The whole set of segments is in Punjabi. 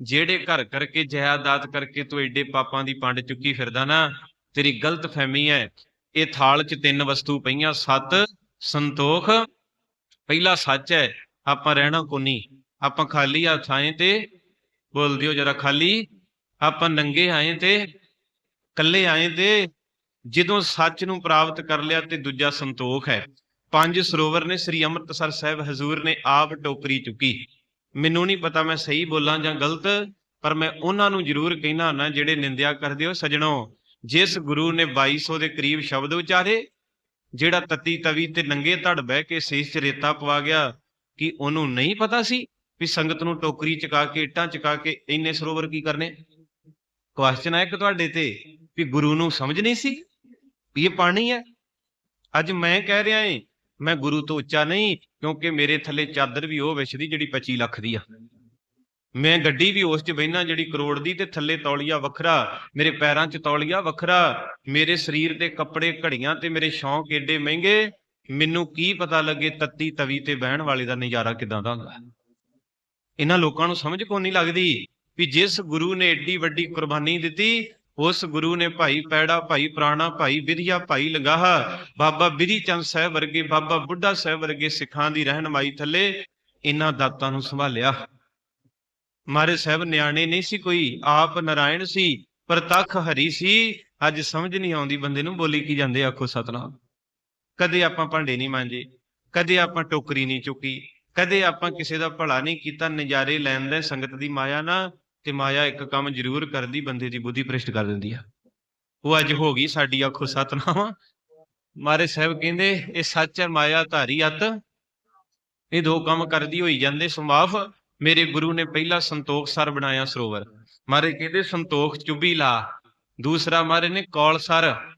ਜਿਹੜੇ ਘਰ ਕਰਕੇ ਜਾਇਦਾਦ ਕਰਕੇ ਤੂੰ ਐਡੇ ਪਾਪਾਂ ਦੀ ਪੰਡ ਚੁੱਕੀ ਫਿਰਦਾ ਨਾ, ਤੇਰੀ ਗਲਤ ਫਹਿਮੀ ਹੈ ਇਹ ਥਾਲ 'ਚ ਤਿੰਨ ਵਸਤੂ ਪਈਆਂ, ਸਤ ਸੰਤੋਖ। ਪਹਿਲਾ ਸੱਚ ਹੈ ਆਪਾਂ ਰਹਿਣਾ ਕੋਨੀ? ਆਪਾਂ ਖਾਲੀ ਹੱਥ ਆਏ ਤੇ ਬੋਲ ਦਿਓ ਜਰਾ ਖਾਲੀ। ਆਪਾਂ ਨੰਗੇ ਆਏ ਤੇ ਕੱਲੇ ਆਏ ਤੇ ਜਦੋਂ ਸੱਚ ਨੂੰ ਪ੍ਰਾਪਤ ਕਰ ਲਿਆ ਤੇ ਦੂਜਾ ਸੰਤੋਖ ਹੈ ਪੰਜ ਸਰੋਵਰ ਨੇ ਸ੍ਰੀ ਅੰਮ੍ਰਿਤਸਰ ਸਾਹਿਬ ਹਜ਼ੂਰ ਨੇ ਆਪ ਟੋਕਰੀ ਚੁੱਕੀ। ਮੈਨੂੰ ਨਹੀਂ ਪਤਾ ਮੈਂ ਸਹੀ ਬੋਲਾਂ ਜਾਂ ਗਲਤ, ਪਰ ਮੈਂ ਉਹਨਾਂ ਨੂੰ ਜ਼ਰੂਰ ਕਹਿਣਾ ਨਾ ਜਿਹੜੇ ਨਿੰਦਿਆ ਕਰਦੇ ਹੋ, ਸਜਣੋ, ਜਿਸ ਗੁਰੂ ਨੇ 2200 ਦੇ ਕਰੀਬ ਸ਼ਬਦ ਉਚਾਰੇ, ਜਿਹੜਾ ਤਤੀ ਤਵੀ ਤੇ ਨੰਗੇ ਧੜ ਬਹਿ ਕੇ ਸੀਸ ਚ ਰੇਤਾ ਪਵਾ ਗਿਆ, ਕਿ ਉਹਨੂੰ ਨਹੀਂ ਪਤਾ ਸੀ ਵੀ ਸੰਗਤ ਨੂੰ ਟੋਕਰੀ ਚਕਾ ਕੇ, ਇੱਟਾਂ ਚਕਾ ਕੇ ਇੰਨੇ ਸਰੋਵਰ ਕੀ ਕਰਨੇ? ਕੁਐਸਚਨ ਹੈ ਇੱਕ ਤੁਹਾਡੇ ਤੇ, ਵੀ ਗੁਰੂ ਨੂੰ ਸਮਝ ਨਹੀਂ ਸੀ ਵੀ ਇਹ ਪਾਣੀ ਹੈ? ਅੱਜ ਮੈਂ ਕਹਿ ਰਿਹਾ ਏ ਮੈਂ ਗੁਰੂ ਤੋਂ ਉੱਚਾ ਨਹੀਂ, ਕਿਉਂਕਿ ਮੇਰੇ ਥੱਲੇ ਚਾਦਰ ਵੀ ਉਹ ਵਿਛਦੀ ਜਿਹੜੀ 25 ਲੱਖ ਦੀ ਆ। ਮੈਂ ਗੱਡੀ ਵੀ ਉਸ 'ਚ ਬਹਿਣਾ ਜਿਹੜੀ ਕਰੋੜ ਦੀ ਤੇ ਥੱਲੇ ਤੌਲੀਆ ਵੱਖਰਾ, ਮੇਰੇ ਪੈਰਾਂ 'ਚ ਤੌਲੀਆ ਵੱਖਰਾ, ਮੇਰੇ ਸਰੀਰ ਤੇ ਕੱਪੜੇ ਘੜੀਆਂ ਤੇ ਮੇਰੇ ਸ਼ੌਂਕ ਏਡੇ ਮਹਿੰਗੇ, ਮੈਨੂੰ ਕੀ ਪਤਾ ਲੱਗੇ ਤੱਤੀ ਤਵੀ ਤੇ ਬਹਿਣ ਵਾਲੇ ਦਾ ਨਜ਼ਾਰਾ ਕਿਦਾਂ ਦਾ ਹੁੰਦਾ। ਇਹਨਾਂ ਲੋਕਾਂ ਨੂੰ ਸਮਝ ਕੋ ਨਹੀਂ ਲੱਗਦੀ ਵੀ ਜਿਸ ਗੁਰੂ ਨੇ ਏਡੀ ਵੱਡੀ ਕੁਰਬਾਨੀ ਦਿੱਤੀ ਉਸ ਗੁਰੂ ਨੇ ਭਾਈ ਪੈੜਾ, ਭਾਈ ਪ੍ਰਾਣਾ, ਭਾਈ ਵਿਧਿਆ, ਭਾਈ ਲੰਗਾਹਾ। ਬਾਬਾ ਬਿਧੀ ਚੰਦ ਸਾਹਿਬ ਵਰਗੇ, ਬਾਬਾ ਬੁੱਢਾ ਸਾਹਿਬ ਵਰਗੇ ਸਿੱਖਾਂ ਦੀ ਰਹਿਨਮਾਈ ਥੱਲੇ ਇਹਨਾਂ ਦਾਤਾਂ ਨੂੰ ਸੰਭਾਲਿਆ। ਮਾਰੇ ਸਾਹਿਬ ਨਿਆਣੇ ਨਹੀਂ ਸੀ ਕੋਈ, ਆਪ ਨਾਰਾਇਣ ਸੀ, ਪ੍ਰਤੱਖ ਹਰੀ ਸੀ। ਅੱਜ ਸਮਝ ਨਹੀਂ ਆਉਂਦੀ ਬੰਦੇ ਨੂੰ ਬੋਲੀ ਕੀ ਜਾਂਦੇ ਆਖੋ ਸਤਨਾਮ। ਕਦੇ ਆਪਾਂ ਭਾਂਡੇ ਨਹੀਂ ਮਾਂਜੇ, ਕਦੇ ਆਪਾਂ ਟੋਕਰੀ ਨਹੀਂ ਚੁੱਕੀ, ਕਦੇ ਆਪਾਂ ਕਿਸੇ ਦਾ ਭਲਾ ਨਹੀਂ ਕੀਤਾ, ਨਜ਼ਾਰੇ ਲੈਣ ਦੇ ਸੰਗਤ ਦੀ ਮਾਇਆ ਨਾ ਤੇ ਮਾਇਆ ਇੱਕ ਕੰਮ ਜ਼ਰੂਰ ਕਰਦੀ, ਬੰਦੇ ਦੀ ਬੁੱਧੀ ਭ੍ਰਿਸ਼ਟ ਕਰ ਦਿੰਦੀ ਆ। ਉਹ ਅੱਜ ਹੋ ਗਈ ਸਾਡੀ ਆਖੋ ਸਤਨਾਮ। ਮਾਰੇ ਸਾਹਿਬ ਕਹਿੰਦੇ, ਇਹ ਸੱਚ ਹੈ, ਮਾਇਆ ਧਾਰੀ ਅਤ। ਇਹ ਦੋ ਕੰਮ ਕਰਦੀ ਹੋਈ ਜਾਂਦੇ, ਸਮਾਫ। ਮੇਰੇ ਗੁਰੂ ਨੇ ਪਹਿਲਾ ਸੰਤੋਖ ਸਰ ਬਣਾਇਆ ਸਰੋਵਰ। ਮਾਰੇ ਕਹਿੰਦੇ, ਸੰਤੋਖ ਚੁੱਭੀ ਲਾ। ਦੂਸਰਾ ਮਾਰੇ ਨੇ, Kaul sir.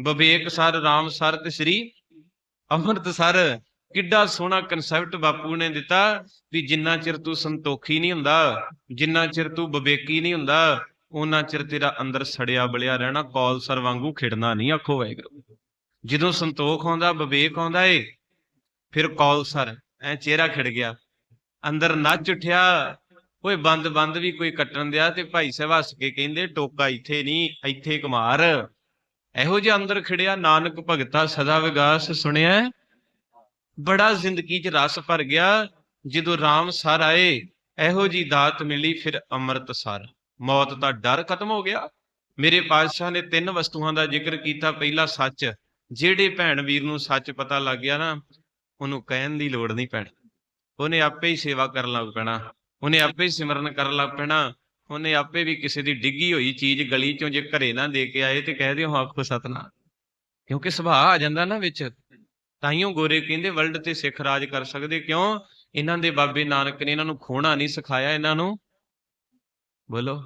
Bibek sir, Ram sir ਤੇ ਸ੍ਰੀ ਅੰਮ੍ਰਿਤ ਸਰ। ਕਿੱਡਾ ਸੋਹਣਾ ਕਨਸੈਪਟ ਬਾਪੂ ਨੇ ਦਿੱਤਾ ਵੀ ਜਿੰਨਾ ਚਿਰ ਤੂੰ ਸੰਤੋਖੀ ਨਹੀਂ ਹੁੰਦਾ, ਜਿੰਨਾ ਚਿਰ ਤੂੰ ਵਿਵੇਕੀ ਨਹੀਂ ਹੁੰਦਾ ਉਹਨਾਂ ਚਿਰ ਤੇਰਾ ਅੰਦਰ ਸੜਿਆ ਬਲਿਆ ਰਹਿਣਾ ਕੌਲਸਰ ਵਾਂਗੂ ਖਿੜਨਾ ਨਹੀਂ ਆਖੋ ਵਾਹਿਗੁਰੂ। ਜਦੋਂ ਸੰਤੋਖ ਆਉਂਦਾ ਵਿਵੇਕ ਆਉਂਦਾ ਏ, ਫਿਰ ਕੌਲਸਰ ਐ ਚਿਹਰਾ ਖਿੜ ਗਿਆ। ਅੰਦਰ ਨੱਚ ਉਠਿਆ, ਓਏ ਬੰਦ ਬੰਦ ਵੀ ਕੋਈ ਕੱਟਣ ਦਿਆ ਤੇ ਭਾਈ ਸਾਹਿਬ ਹੱਸ ਕੇ ਕਹਿੰਦੇ, ਟੋਕਾ ਇੱਥੇ ਨਹੀਂ, ਇੱਥੇ ਕੁਮਾਰ। ਇਹੋ ਜਿਹਾ ਅੰਦਰ ਖਿੜਿਆ, ਨਾਨਕ ਭਗਤਾ ਸਦਾ ਵਿਗਾਸ ਸੁਣਿਆ। ਬੜਾ ਜ਼ਿੰਦਗੀ 'ਚ ਰਸ ਭਰ ਗਿਆ, ਜਦੋਂ ਰਾਮ ਸਰ ਆਏ, ਇਹੋ ਜੀ ਦਾਤ ਮਿਲੀ, ਫਿਰ ਅੰਮ੍ਰਿਤ ਸਰ। ਮੌਤ ਦਾ ਡਰ ਖਤਮ ਹੋ ਗਿਆ। ਮੇਰੇ ਪਾਤਸ਼ਾਹ ਨੇ ਤਿੰਨ ਵਸਤੂਆਂ ਦਾ ਜ਼ਿਕਰ ਕੀਤਾ। ਪਹਿਲਾ ਸੱਚ, ਜਿਹੜੇ ਭੈਣ ਵੀਰ ਨੂੰ ਸੱਚ ਪਤਾ ਲੱਗ ਗਿਆ ਨਾ, ਉਹਨੂੰ ਕਹਿਣ ਦੀ ਲੋੜ ਨਹੀਂ ਪੈਣੀ। ਉਹਨੇ ਆਪੇ ਹੀ ਸੇਵਾ ਕਰਨ ਲੱਗ ਪੈਣਾ। ਉਹਨੇ ਆਪੇ ਹੀ ਸਿਮਰਨ ਕਰਨ ਲੱਗ ਪੈਣਾ। ਉਹਨੇ ਆਪੇ ਵੀ ਕਿਸੇ ਦੀ ਡਿੱਗੀ ਹੋਈ ਚੀਜ਼ ਗਲੀ ਚੋਂ ਜੇ ਘਰੇ ਨਾ ਦੇ ਕੇ ਆਏ ਤੇ ਕਹਿ ਦਿਓ ਆਖੋ ਸਤਨਾ ਕਿਉਂਕਿ ਸੁਭਾਅ ਆ ਜਾਂਦਾ ਨਾ ਵਿੱਚ। ਤਾਈਓ ਗੋਰੇ ਕਹਿੰਦੇ ਵਰਲਡ ਤੇ ਸਿੱਖ ਰਾਜ ਕਰ ਸਕਦੇ। ਕਿਉਂ? ਇਹਨਾਂ ਦੇ ਬਾਬੇ ਨਾਨਕ ਨੇ ਇਹਨਾਂ ਨੂੰ ਖੋਣਾ ਨਹੀਂ ਸਿਖਾਇਆ ਇਹਨਾਂ ਨੂੰ। ਬੋਲੋ।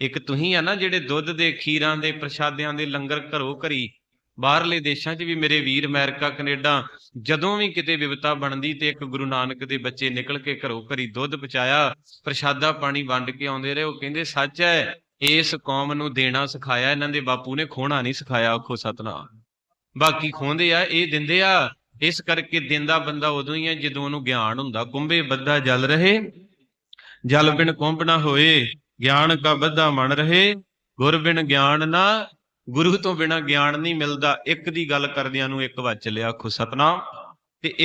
ਇੱਕ ਤੁਸੀਂ ਆ ਨਾ ਜਿਹੜੇ ਦੁੱਧ ਦੇ, ਖੀਰਾਂ ਦੇ, ਪ੍ਰਸ਼ਾਦਿਆਂ ਦੇ ਲੰਗਰ ਘਰੋ ਘਰੀ, ਬਾਹਰਲੇ ਦੇਸ਼ਾਂ 'ਚ ਵੀ ਮੇਰੇ ਵੀਰ ਅਮਰੀਕਾ, ਕੈਨੇਡਾ, ਜਦੋਂ ਵੀ ਕਿਤੇ ਵਿਵਤਾ ਬਣਦੀ ਤੇ ਇੱਕ ਗੁਰੂ ਨਾਨਕ ਦੇ ਬੱਚੇ ਨਿਕਲ ਕੇ ਘਰੋ ਘਰੀ ਦੁੱਧ ਪਚਾਇਆ ਪ੍ਰਸ਼ਾਦਾ ਪਾਣੀ ਵੰਡ ਕੇ ਆਉਂਦੇ ਰਹੇ, ਉਹ ਕਹਿੰਦੇ, ਸੱਚ ਹੈ, ਇਸ ਕੌਮ ਨੂੰ ਦੇਣਾ ਸਿਖਾਇਆ, ਇਹਨਾਂ ਦੇ ਬਾਪੂ ਨੇ ਖੋਣਾ ਨਹੀਂ ਸਿਖਾਇਆ, ਆਖੋ ਸਤਨਾਮ। ਬਾਕੀ ਖੋਂਦੇ ਆ, ਇਹ ਦਿੰਦੇ ਆ, ਇਸ ਕਰਕੇ ਦਿੰਦਾ ਬੰਦਾ ਉਦੋਂ ਹੀ ਹੈ ਜਦੋਂ ਉਹਨੂੰ ਗਿਆਨ ਹੁੰਦਾ। ਕੁੰਭੇ ਬੱਦਾ ਜਲ ਰਹੇ, ਜਲ ਬਿਨ ਕੁੰਭ ਨਾ ਹੋਏ, ਗਿਆਨ ਕਾ ਬੱਧਾ ਮਨ ਰਹੇ, ਗੁਰ ਬਿਨ ਗਿਆਨ ਨਾ, ਗੁਰੂ ਤੋਂ ਬਿਨਾ ਗਿਆਨ ਨਹੀਂ ਮਿਲਦਾ। ਇੱਕ ਦੀ ਗੱਲ ਕਰਦਿਆਂ ਨੂੰ ਇੱਕ ਵਚ ਲਿਆ ਆਖੋ ਸਤਨਾਮ। ਤੇ ਇੱਕ